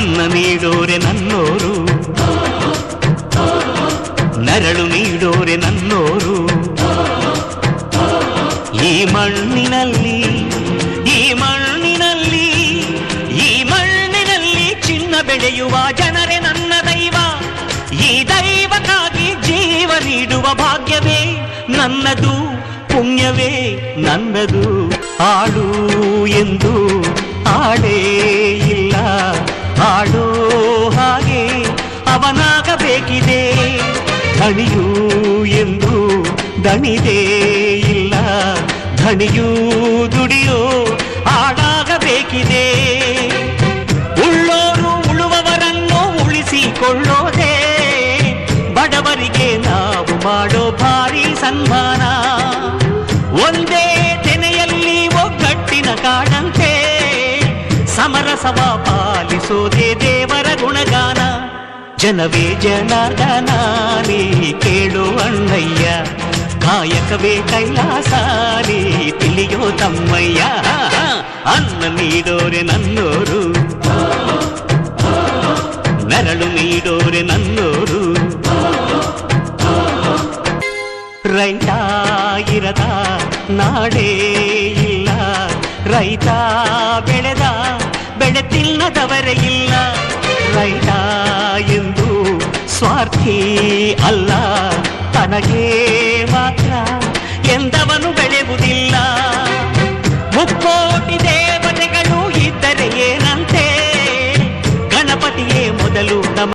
ನನ್ನೋರು. ನರಳು ನೀಡೋರೆ ನನ್ನೋರು. ಈ ಮಣ್ಣಿನಲ್ಲಿ ಈ ಮಣ್ಣಿನಲ್ಲಿ ಈ ಮಣ್ಣಿನಲ್ಲಿ ಚಿನ್ನ ಬೆಳೆಯುವ ಜನರೇ ನನ್ನ ದೈವ. ಈ ದೈವಕ್ಕಾಗಿ ಜೀವ ನೀಡುವ ಭಾಗ್ಯವೇ ನನ್ನದು, ಪುಣ್ಯವೇ ನನ್ನದು. ಆಡು ಎಂದು ಅವನಾಗಬೇಕಿದೆ. ಧಣಿಯು ಎಂದು ದಣಿದೇ ಇಲ್ಲ. ಧಣಿಯೂ ದುಡಿಯೋ ಆಡಾಗಬೇಕಿದೆ ಉಳ್ಳೋರು ಉಳುವವರನ್ನು ಉಳಿಸಿಕೊಳ್ಳೋದೇ. ಬಡವರಿಗೆ ನಾವು ಮಾಡೋ ಭಾರಿ ಸನ್ಮಾನ. ಒಂದೇ ತೆನೆಯಲ್ಲಿ ಒಗ್ಗಟ್ಟಿನ ಕಾಡಂತೆ. ಸಮರಸವ ಪಾಲಿಸೋದೇ ದೇವರ ಗುಣಗಾನ. ಜನವೇ ಜನಾರ್ದನ ನೀ ಕೇಳು ಅಣ್ಣಯ್ಯ ಕಾಯಕವೇ ಕೈಲಾಸ ನೀ ತಿಳಿಯೋ ತಮ್ಮಯ್ಯ ಅನ್ನ ನೀಡೋರೆ ನನ್ನೋರು ನೆರಳು ನೀಡೋರೆ ನನ್ನೋರು ರೈತ ಇರದ ನಾಡೇ ಇಲ್ಲ ರೈತ ಬೆಳೆದ ಬೆಳೆ ತಿನ್ನದವರೇ ಇಲ್ಲ ಪಕ್ಕಿ ಅಲ್ಲ ತನಗೆ ಮಾತ್ರ ಎಂದವನು ಬೆಳೆಯುವುದಿಲ್ಲ. ಮುಕ್ಕೋಟಿ ದೇವ